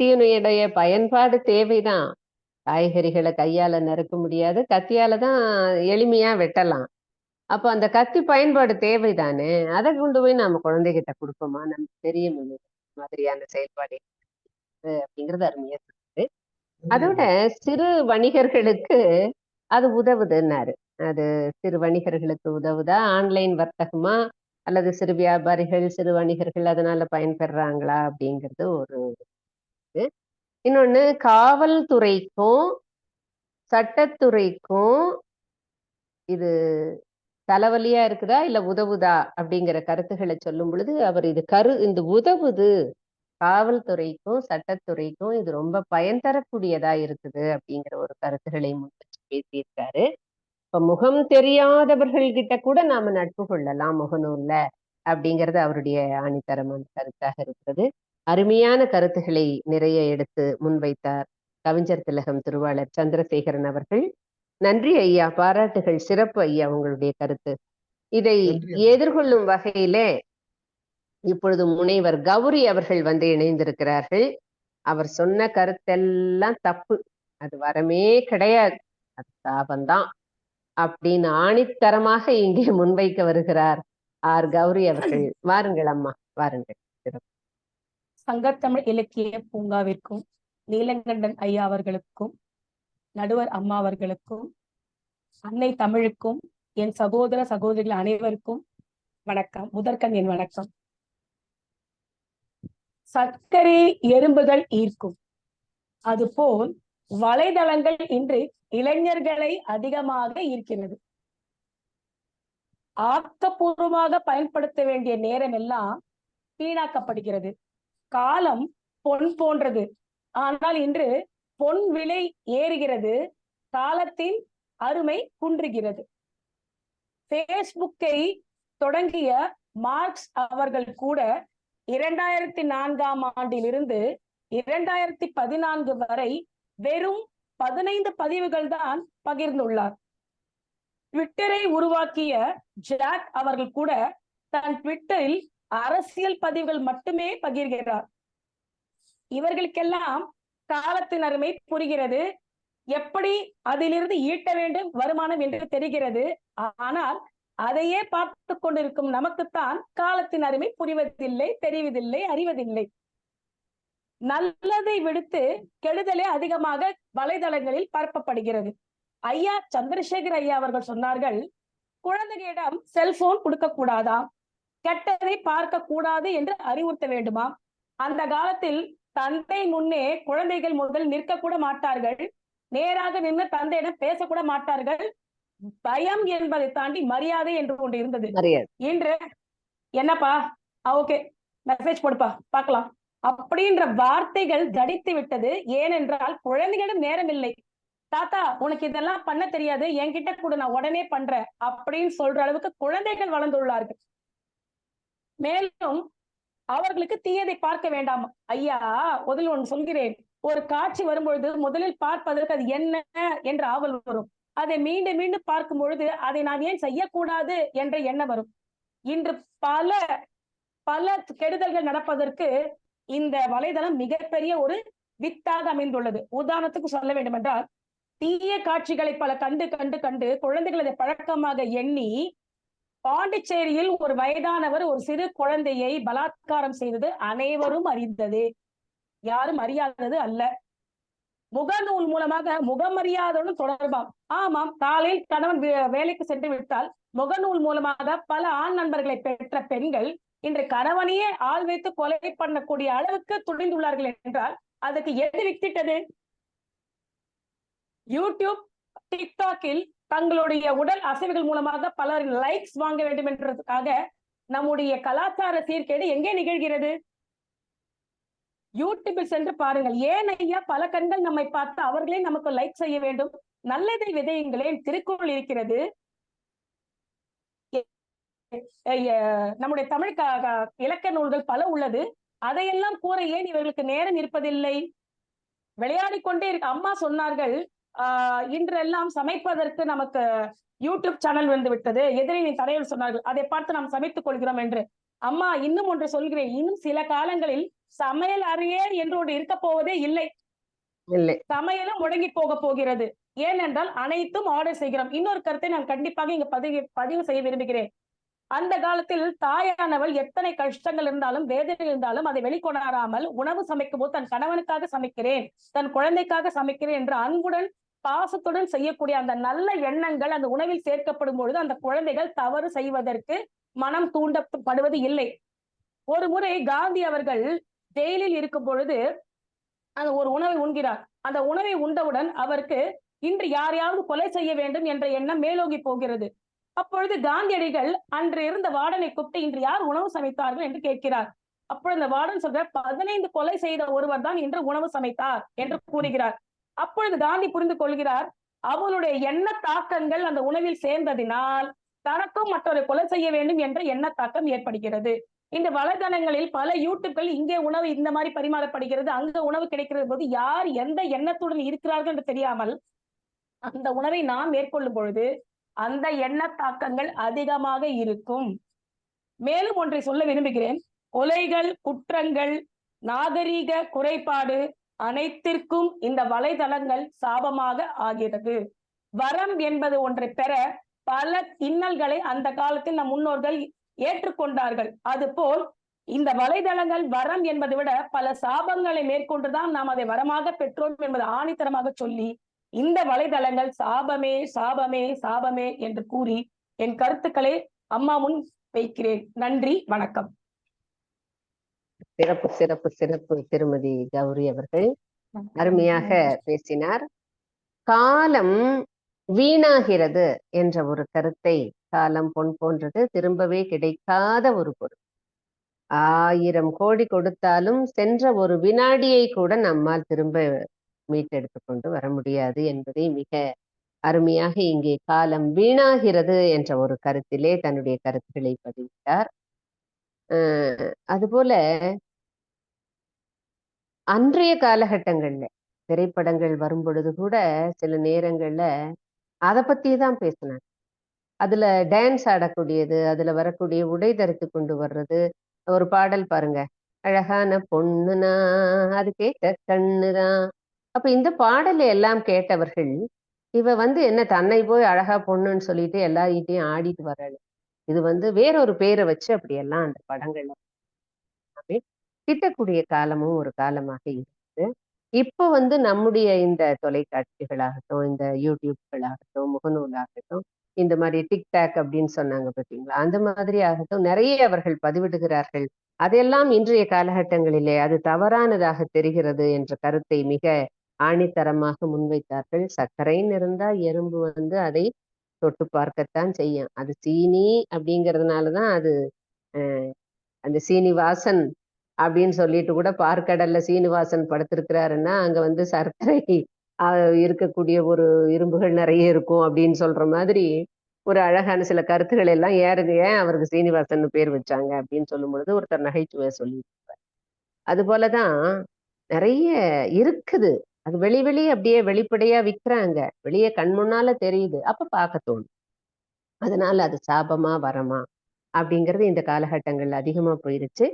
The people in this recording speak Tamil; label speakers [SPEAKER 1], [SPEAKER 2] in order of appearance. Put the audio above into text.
[SPEAKER 1] கத்தியினுடைய பயன்பாடு தேவைதான். காய்கறிகளை கையால நறுக்க முடியாது. கத்தியால தான் எளிமையா வெட்டலாம். அப்ப அந்த கத்தி பயன்பாடு தேவைதானே? அதை கொண்டு போய் நாம குழந்தைகிட்ட கொடுப்போமா? நமக்கு தெரிய மாதிரியான செயல்பாடு அப்படிங்கறது அருமையா சொல்லுது. அதோட சிறு வணிகர்களுக்கு அது உதவுதுன்னாரு. அது சிறு வணிகர்களுக்கு உதவுதா? ஆன்லைன் வர்த்தகமா? அல்லது சிறு வியாபாரிகள் சிறு வணிகர்கள் அதனால பயன்பெறாங்களா? அப்படிங்கிறது ஒரு இருக்கு. இன்னொன்னு காவல்துறைக்கும் சட்டத்துறைக்கும் இது தலைவலியா இருக்குதா இல்ல உதவுதா அப்படிங்கிற கருத்துக்களை சொல்லும் பொழுது அவர் இது கரு இந்த உதவுது காவல்துறைக்கும் சட்டத்துறைக்கும் இது ரொம்ப பயன் தரக்கூடியதா இருக்குது அப்படிங்கிற ஒரு கருத்துக்களை முன்வச்சு பேசியிருக்காரு. இப்ப முகம் தெரியாதவர்கள் கிட்ட கூட நாம நட்பு கொள்ளலாம் முகநூல்ல அப்படிங்கிறது அவருடைய ஆணித்தரமான கருத்தாக இருக்கிறது. அருமையான கருத்துக்களை நிறைய எடுத்து முன்வைத்தார் கவிஞர் திலகம் திருவாளர் சந்திரசேகரன் அவர்கள். நன்றி ஐயா பாராட்டுகள் சிறப்பு ஐயா உங்களுடைய கருத்து. இதை எதிர்கொள்ளும் வகையிலே இப்பொழுது முனைவர் கௌரி அவர்கள் வந்து இணைந்திருக்கிறார்கள். அவர் சொன்ன கருத்தெல்லாம் தப்பு. அது வரமே கிடையாது. அது சாபம்தான் அப்படின்னு ஆணித்தரமாக இங்கே முன்வைக்க வருகிறார் ஆர் கௌரி அவர்கள். வாருங்கள் அம்மா வாருங்கள்.
[SPEAKER 2] சங்கத்தமிழ் இலக்கிய பூங்காவிற்கும் நீலங்கண்டன் ஐயா அவர்களுக்கும் நடுவர் அம்மா அவர்களுக்கும் அன்னை தமிழுக்கும் என் சகோதர சகோதரிகள் அனைவருக்கும் வணக்கம். முதற்கண் என் வணக்கம். சர்க்கரை எறும்புகள் ஈர்க்கும். அதுபோல் வலைதளங்கள் இன்று இளைஞர்களை அதிகமாக ஈர்க்கிறது. ஆக்கப்பூர்வமாக பயன்படுத்த வேண்டிய நேரம் எல்லாம் வீணாக்கப்படுகிறது. காலம் பொன் போன்றது. ஆனால் இன்று பொன் விலை ஏறுகிறது காலத்தின் அருமை குன்றுகிறது. பேஸ்புக்கை தொடங்கிய மார்க்ஸ் அவர்கள் கூட இரண்டாயிரத்தி நான்காம் ஆண்டிலிருந்து இரண்டாயிரத்தி பதினான்கு வரை வெறும் பதினைந்து பதிவுகள் தான் பகிர்ந்துள்ளார். ட்விட்டரை உருவாக்கிய ஜாக் அவர்கள் கூட தன் ட்விட்டரில் அரசியல் பதிவுகள் மட்டுமே பகிர்கிறார். இவர்களுக்கெல்லாம் காலத்தின் அருமை புரிகிறது. எப்படி அதிலிருந்து ஈட்ட வேண்டும் வருமானம் என்று தெரிகிறது. ஆனால் அதையே பார்த்து கொண்டிருக்கும் நமக்குத்தான் காலத்தின் அருமை புரிவதில்லை தெரிவதில்லை அறிவதில்லை. நல்லதை விடுத்து கெடுதலே அதிகமாக வலைதளங்களில் பரப்பப்படுகிறது. ஐயா சந்திரசேகர் ஐயா அவர்கள் சொன்னார்கள் குழந்தைகளிடம் செல்போன் கொடுக்க கூடாதாம். கெட்டதை பார்க்க கூடாது என்று அறிவுறுத்த வேண்டுமா? அந்த காலத்தில் தந்தை முன்னே குழந்தைகள் முதல் நிற்க கூட மாட்டார்கள். நேராக நின்று தந்தையிடம் பேசக்கூட மாட்டார்கள். பயம் என்பதை தாண்டி மரியாதை என்று ஒன்று இருந்தது. இன்று என்னப்பா? ஓகே. மெசேஜ் போடுப்பா. பார்க்கலாம். அப்படின்ற வார்த்தைகள் கடித்து விட்டது. ஏனென்றால் குழந்தைகளிடம் நேரம் இல்லை தாத்தா உனக்கு இதெல்லாம் பண்ண தெரியாது. என்கிட்ட கூட நான் உடனே பண்றேன். அப்படின்னு சொல்ற அளவுக்கு குழந்தைகள் வளர்ந்துள்ளார்கள். மேலும் அவர்களுக்கு தீயதை பார்க்க வேண்டாம். ஐயா முதலில் ஒன்று சொல்கிறேன். ஒரு காட்சி வரும்பொழுது முதலில் பார்ப்பதற்கு அது என்ன என்ற ஆவல் வரும். அதை மீண்டும் மீண்டும் பார்க்கும் பொழுது அதை நான் ஏன் செய்யக்கூடாது என்ற எண்ணம் வரும். இன்று பல பல கெடுதல்கள் நடப்பதற்கு இந்த வலைதளம் மிகப்பெரிய ஒரு வித்தாக அமைந்துள்ளது. உதாரணத்துக்கு சொல்ல வேண்டும் என்றால் தீய காட்சிகளை பல கண்டு கண்டு கண்டு குழந்தைகள் அதை பழக்கமாக எண்ணி பாண்டிச்சேரியில் ஒரு வயதானவர் ஒரு சிறு குழந்தையை பலாத்காரம் செய்தது அனைவரும் அறிந்தது. யாரும் அறியாதது அல்ல. முகநூல் மூலமாக முகமறியாதவுடன் தொடர்பாம். ஆமாம் காலையில் கணவன் வேலைக்கு சென்று விட்டால் முகநூல் மூலமாக பல ஆண் நண்பர்களை பெற்ற பெண்கள் இன்று கணவனையே ஆள் வைத்து கொலை பண்ணக்கூடிய அளவுக்கு துணிந்துள்ளார்கள் என்றால் அதுக்கு எது வித்திட்டது? யூடியூப் டிக்டாக்கில் தங்களுடைய உடல் அசைவுகள் மூலமாக பலரின் லைக்ஸ் வாங்க வேண்டும் என்றதுக்காக நம்முடைய கலாச்சார சீர்கேடு எங்கே நிகழ்கிறது? யூடியூபில் சென்று பாருங்கள். ஏன் ஐயா? பல கண்கள் நம்மை பார்த்து அவர்களே நமக்கு லைக் செய்ய வேண்டும். நல்லதை விதையுங்களேன். திருக்குறள் இருக்கிறது. நம்முடைய தமிழ் இலக்க நூல்கள் பல உள்ளது. அதையெல்லாம் கூற ஏன் இவர்களுக்கு நேரம் இருப்பதில்லை? விளையாடி கொண்டே அம்மா சொன்னார்கள் இன்றெல்லாம் சமைப்பதற்கு நமக்கு யூடியூப் சேனல் வந்து விட்டது எதிரினை தடையில் சொன்னார்கள் அதை பார்த்து நாம் சமைத்துக் கொள்கிறோம் என்று. அம்மா இன்னும் ஒன்று சொல்கிறேன். இன்னும் சில காலங்களில் சமையல் அறையே என்று ஒன்று இருக்க போவதே இல்லை. சமையலும் முடங்கி போக போகிறது. ஏனென்றால் அனைத்தும் ஆர்டர் செய்கிறோம். இன்னொரு கருத்தை நான் கண்டிப்பாக இங்க பதிவு பதிவு செய்ய விரும்புகிறேன். அந்த காலத்தில் தாயானவள் எத்தனை கஷ்டங்கள் இருந்தாலும் வேதனை இருந்தாலும் அதை வெளிக்கொணராமல் உணவு சமைக்கும் போது தன் கணவனுக்காக சமைக்கிறேன் தன் குழந்தைக்காக சமைக்கிறேன் என்று அன்புடன் பாசத்துடன் செய்யக்கூடிய அந்த நல்ல எண்ணங்கள் அந்த உணவில் சேர்க்கப்படும் பொழுது அந்த குழந்தைகள் தவறு செய்வதற்கு மனம் தூண்டப்படுவது இல்லை. ஒரு முறை காந்தி அவர்கள் ஜெயிலில் இருக்கும் பொழுது அந்த ஒரு உணவை உண்கிறார். அந்த உணவை உண்டவுடன் அவருக்கு இன்று யாரையாவது கொலை செய்ய வேண்டும் என்ற எண்ணம் மேலோங்கி போகிறது. அப்பொழுது காந்தியடிகள் அன்று இருந்த வார்டனை கூப்பிட்டு இன்று யார் உணவு சமைத்தார்கள் என்று கேட்கிறார். அப்பொழுது அந்த வார்டன் சொல்ற பதினைந்து கொலை செய்த ஒருவர் தான் இன்று உணவு சமைத்தார் என்று கூறுகிறார். அப்பொழுது காந்தி புரிந்து கொள்கிறார் அவளுடைய எண்ண தாக்கங்கள் அந்த உணவில் சேர்ந்ததினால் தனக்கும் மற்றவரை கொலை செய்ய வேண்டும் என்ற எண்ண தாக்கம் ஏற்படுகிறது. இந்த வலைதளங்களில் பல யூடியூப்கள் இங்கே உணவு இந்த மாதிரி பரிமாறப்படுகிறது அங்க உணவு கிடைக்கிறது போது யார் எந்த எண்ணத்துடன் இருக்கிறார்கள் என்று தெரியாமல் அந்த உணவை நாம் மேற்கொள்ளும் பொழுது அந்த எண்ண தாக்கங்கள் அதிகமாக இருக்கும். மேலும் ஒன்றை சொல்ல விரும்புகிறேன். கொலைகள் குற்றங்கள் நாகரீக குறைபாடு அனைத்திற்கும் இந்த வலைதளங்கள் சாபமாக ஆகிறது வரம் என்பது ஒன்றை பெற பல இன்னல்களை அந்த காலத்தில் நம் முன்னோர்கள் ஏற்றுக்கொண்டார்கள். அதுபோல் இந்த வலைதளங்கள் வரம் என்பதை விட பல சாபங்களை மேற்கொண்டுதான் நாம் அதை வரமாக பெற்றோம் என்பது ஆணித்தரமாக சொல்லி இந்த வலைதளங்கள் சாபமே சாபமே சாபமே என்று கூறி என் கருத்துக்களை அம்மா முன் வைக்கிறேன். நன்றி வணக்கம்.
[SPEAKER 1] சிறப்பு சிறப்பு சிறப்பு திருமதி கௌரி அவர்கள் அருமையாக பேசினார். காலம் வீணாகிறது என்ற ஒரு கருத்தை காலம் பொன் போன்றது திரும்பவே கிடைக்காத ஒரு பொருள். ஆயிரம் கோடி கொடுத்தாலும் சென்ற ஒரு வினாடியை கூட நம்மால் திரும்ப மீட்டெடுத்து கொண்டு வர முடியாது என்பதை மிக அருமையாக இங்கே காலம் வீணாகிறது என்ற ஒரு கருத்திலே தன்னுடைய கருத்துக்களை பதிவிட்டார். அதுபோல அன்றைய காலகட்டங்கள்ல திரைப்படங்கள் வரும் பொழுது கூட சில நேரங்கள்ல அதை பத்தி தான் பேசினாங்க. அதுல டான்ஸ் ஆடக்கூடியது அதுல வரக்கூடிய உடை தரித்து கொண்டு வர்றது ஒரு பாடல் பாருங்க. அழகான பொண்ணுனா அது கேட்ட கண்ணுதான் அப்ப இந்த பாடலை எல்லாம் கேட்டவர்கள் இவ வந்து என்ன தன்னை போய் அழகா பொண்ணுன்னு சொல்லிட்டு எல்லார்கிட்டையும் ஆடிட்டு வர்றாள் இது வந்து வேறொரு பேரை வச்சு அப்படியெல்லாம் அந்த படங்கள்ல திட்டக்கூடிய காலமும் ஒரு காலமாக இருக்குது இப்போ வந்து நம்முடைய இந்த தொலைக்காட்சிகளாகட்டும் இந்த யூடியூப்களாகட்டும் முகநூலாகட்டும் இந்த மாதிரி டிக்டாக் அப்படின்னு சொன்னாங்க பார்த்தீங்களா? அந்த மாதிரி ஆகட்டும் நிறைய அவர்கள் பதிவிடுகிறார்கள். அதெல்லாம் இன்றைய காலகட்டங்களிலே அது தவறானதாக தெரிகிறது என்ற கருத்தை மிக ஆணித்தரமாக முன்வைத்தார்கள். சர்க்கரைன்னு இருந்தா எறும்பு வந்து அதை தொட்டு பார்க்கத்தான் செய்யும். அது சீனி அப்படிங்கிறதுனாலதான் அது அந்த சீனிவாசன் அப்படின்னு சொல்லிட்டு கூட பார்க்கடல்ல சீனிவாசன் படுத்திருக்கிறாருன்னா அங்க வந்து சர்க்கரை இருக்கக்கூடிய ஒரு இரும்புகள் நிறைய இருக்கும் அப்படின்னு சொல்ற மாதிரி ஒரு அழகான சில கருத்துக்கள் எல்லாம் ஏறுது. ஏன் அவருக்கு சீனிவாசன் பேர் வச்சாங்க அப்படின்னு சொல்லும் பொழுது ஒருத்தர் நகைச்சுவை சொல்லியிருப்பார் அது போலதான் நிறைய இருக்குது. அது வெளி வெளியே அப்படியே வெளிப்படையா விற்கிறாங்க வெளியே கண் முன்னால தெரியுது. அப்ப பார்க்க தோணும். அதனால அது சாபமா வரமா அப்படிங்கிறது இந்த காலகட்டங்கள்ல அதிகமா போயிருச்சு.